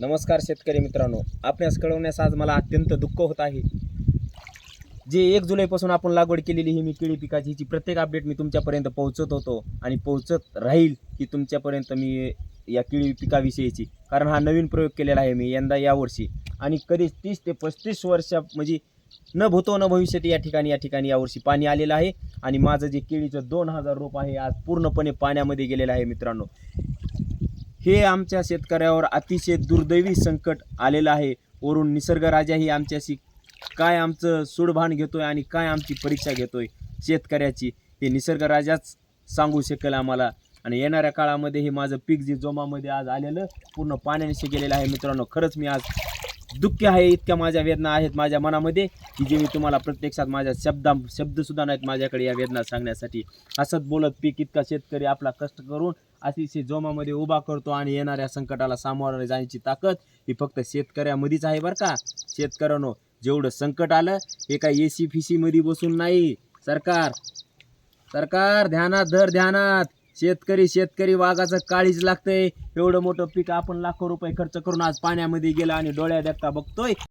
नमस्कार शेतकरी मित्रांनो. आपल्यास कळवण्यास आज मला अत्यंत दुःख होत आहे. जे एक जुलैपासून आपण लागवड केलेली ही मी केळी पिकाची हिची प्रत्येक अपडेट मी तुमच्यापर्यंत पोहोचत होतो आणि पोहोचत राहील की तुमच्यापर्यंत मी या केळी पिकाविषयीची. कारण हा नवीन प्रयोग केलेला आहे मी यंदा यावर्षी आणि कधीच तीस ते पस्तीस वर्षा म्हणजे न भूतो न भविष्यात या ठिकाणी या ठिकाणी यावर्षी पाणी आलेलं आहे. आणि माझं जे केळीचं दोन हजार रोप आहे आज पूर्णपणे पाण्यामध्ये गेलेलं आहे मित्रांनो. हे आमच्या शेतकऱ्यावर अतिशय दुर्दैवी संकट आलेलं आहे. वरून निसर्गराजा ही आमच्याशी काय आमचं सूडभान घेतोय आणि काय आमची परीक्षा घेतोय? शेतकऱ्याची. हे निसर्गराजाच सांगू शकेल आम्हाला. आणि येणाऱ्या काळामध्ये हे माझं पीक जे जोमामध्ये आज आलेलं पूर्ण पाण्याने गेलेलं आहे मित्रांनो खरंच मी आज दुःखी आहे इतक्या माझ्या वेदना आहेत माझ्या मनामध्ये की जे मी तुम्हाला प्रत्यक्षात माझ्या शब्दा शब्दसुद्धा नाहीत माझ्याकडे या वेदना सांगण्यासाठी. असंच बोलत पीक इतका शेतकरी आपला कष्ट करून अतिशय जोमामध्ये उभा करतो आणि येणाऱ्या संकटाला सामोरं जाण्याची ताकद ही फक्त शेतकऱ्यामध्येच आहे बरं का. शेतकऱ्यानो जेवढं संकट आलं हे काय ए सी फी सीमध्ये बसून नाही. सरकार सरकार ध्यानात धर ध्यानात. शेतकरी शेतकरी वाघाचं काळीच लागतंय. एवढं मोठं पीक आपण लाखो रुपये खर्च करून आज पाण्यामध्ये गेला आणि डोळ्या देखता बघतोय.